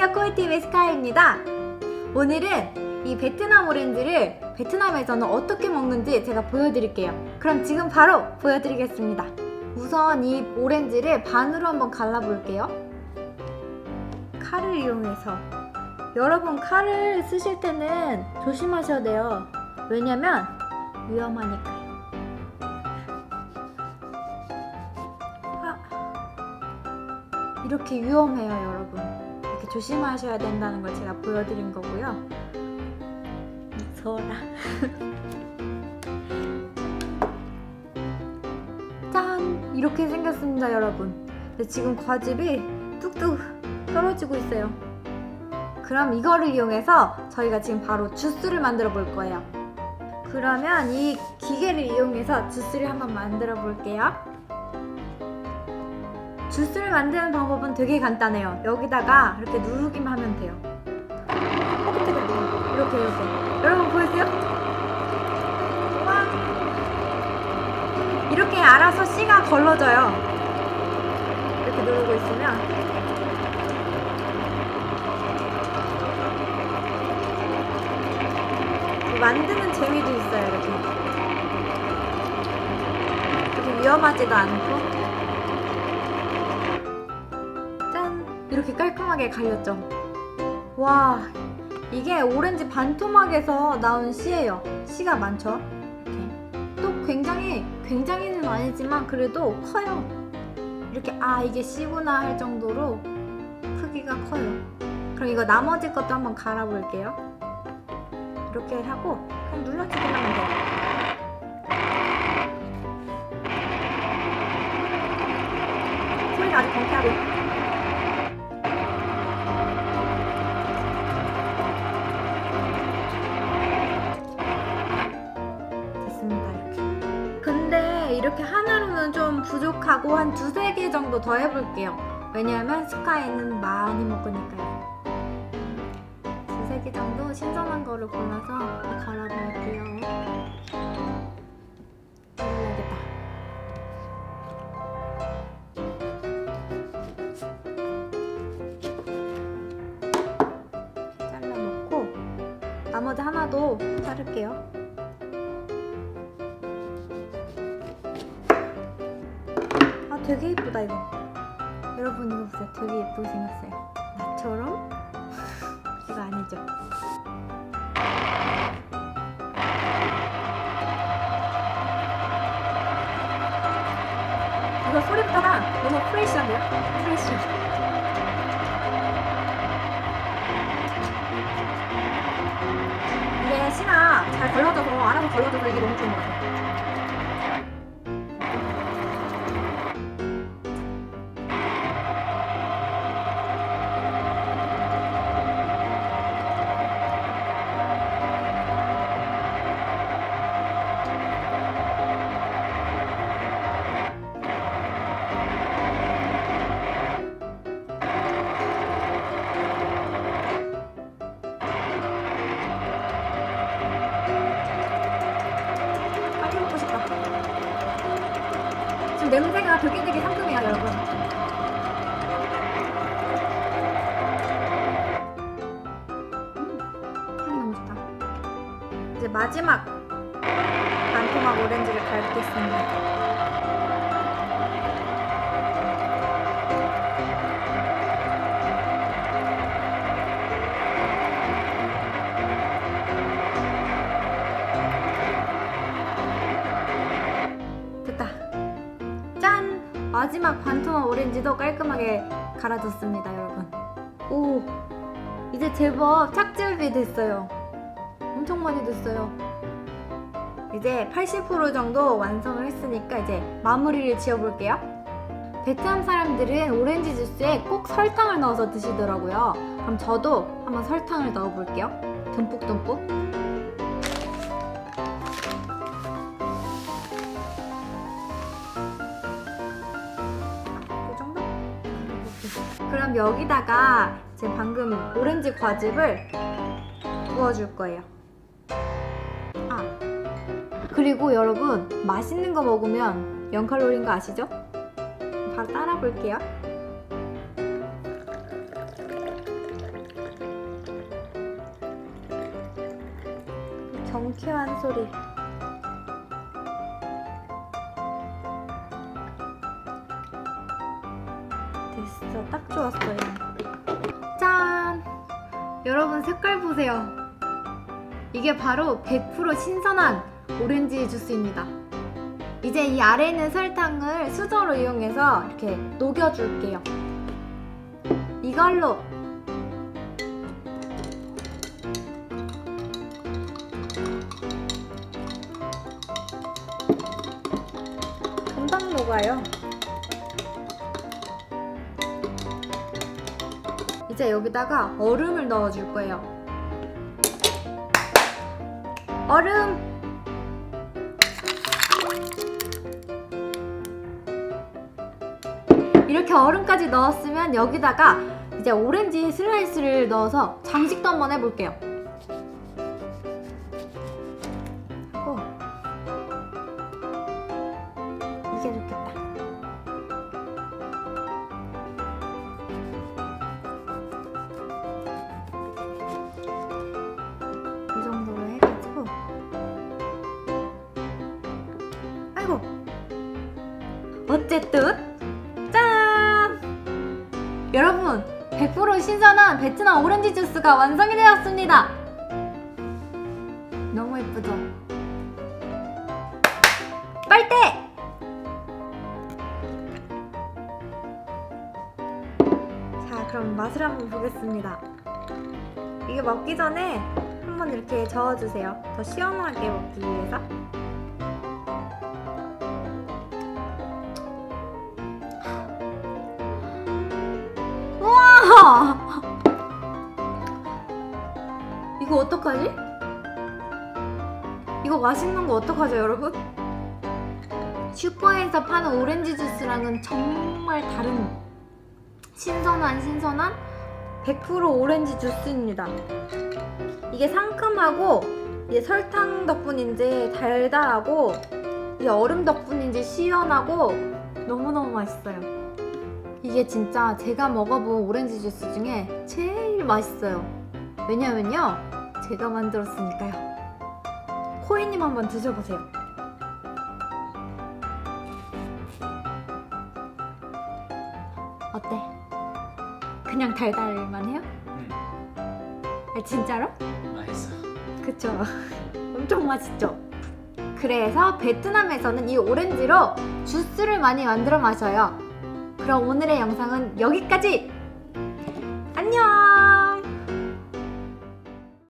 안녕하세요. 꼴TV의 스카이입니다. 오늘은 이 베트남 오렌지를 베트남에서는 어떻게 먹는지 제가 보여드릴게요. 그럼 지금 바로 보여드리겠습니다. 우선 이 오렌지를 반으로 한번 갈라볼게요. 칼을 이용해서. 여러분, 칼을 쓰실 때는 조심하셔야 돼요. 왜냐면 위험하니까요. 아, 이렇게 위험해요, 여러분. 조심하셔야 된다는 걸 제가 보여드린 거고요. 무서워라. 짠! 이렇게 생겼습니다, 여러분. 근데 지금 과즙이 뚝뚝 떨어지고 있어요. 그럼 이거를 이용해서 저희가 지금 바로 주스를 만들어 볼 거예요. 그러면 이 기계를 이용해서 주스를 한번 만들어 볼게요. 주스를 만드는 방법은 되게 간단해요. 여기다가 이렇게 누르기만 하면 돼요. 어, 깜짝이야. 이렇게 이렇게. 여러분 보이세요? 와. 이렇게 알아서 씨가 걸러져요. 이렇게 누르고 있으면 만드는 재미도 있어요. 이렇게. 이렇게 위험하지도 않고. 이렇게 깔끔하게 갈렸죠? 와, 이게 오렌지 반토막에서 나온 씨예요. 씨가 많죠? 이렇게. 또 굉장히, 굉장히는 아니지만 그래도 커요. 이렇게, 아, 이게 씨구나 할 정도로 크기가 커요. 그럼 이거 나머지 것도 한번 갈아볼게요. 이렇게 하고 그냥 눌러주기만 하면 돼요. 소리가 아주 경쾌하고 부족하고 한 두세 개 정도 더 해볼게요. 왜냐하면 스카이는 많이 먹으니까요. 두세 개 정도 신선한 거를 골라서 갈아볼게요. 잘라야겠다. 잘라놓고 나머지 하나도 자를게요. 되게 예쁘다 이거. 여러분 이거 보세요. 되게 예쁘게 생겼어요. 나처럼? 이거 아니죠? 이거 소리부터가 너무 프레시한데요? 프레시. 이게 씨가 잘 걸러져서 알아서 걸러져서 이게 너무 좋은 것 같아요. 이제 마지막 반토막 오렌지를 갈겠습니다. 마지막 반토막 오렌지도 깔끔하게 갈아줬습니다, 여러분. 오, 이제 제법 착즙이 됐어요. 엄청 많이 됐어요. 이제 80% 정도 완성을 했으니까 이제 마무리를 지어볼게요. 베트남 사람들은 오렌지 주스에 꼭 설탕을 넣어서 드시더라고요. 그럼 저도 한번 설탕을 넣어볼게요. 듬뿍듬뿍. 이 정도? 그럼 여기다가 제 방금 오렌지 과즙을 부어줄 거예요. 아 그리고 여러분 맛있는 거 먹으면 0칼로리인 거 아시죠? 바로 따라 볼게요. 정쾌한 소리. 됐어. 딱 좋았어요. 짠! 여러분 색깔 보세요. 이게 바로 100% 신선한 오렌지 주스입니다. 이제 이 아래 있는 설탕을 수저로 이용해서 이렇게 녹여줄게요. 이걸로 금방 녹아요. 이제 여기다가 얼음을 넣어줄 거예요. 얼음! 이렇게 얼음까지 넣었으면 여기다가 이제 오렌지 슬라이스를 넣어서 장식도 한번 해볼게요. 어쨌든 짠! 여러분 100% 신선한 베트남 오렌지 주스가 완성이 되었습니다. 너무 예쁘죠? 빨대! 자 그럼 맛을 한번 보겠습니다. 이게 먹기 전에 한번 이렇게 저어주세요. 더 시원하게 먹기 위해서. 이거 어떡하지? 이거 맛있는 거 어떡하죠, 여러분? 슈퍼에서 파는 오렌지 주스랑은 정말 다른 신선한 신선한 100% 오렌지 주스입니다. 이게 상큼하고 이게 설탕 덕분인지 달달하고 이 얼음 덕분인지 시원하고 너무너무 맛있어요. 이게 진짜 제가 먹어본 오렌지 주스 중에 제일 맛있어요. 왜냐면요. 제가 만들었으니까요. 코이님 한번 드셔보세요. 어때? 그냥 달달만 해요? 응, 아, 진짜로? 맛있어. 그쵸. 엄청 맛있죠? 그래서 베트남에서는 이 오렌지로 주스를 많이 만들어 마셔요. 그럼 오늘의 영상은 여기까지!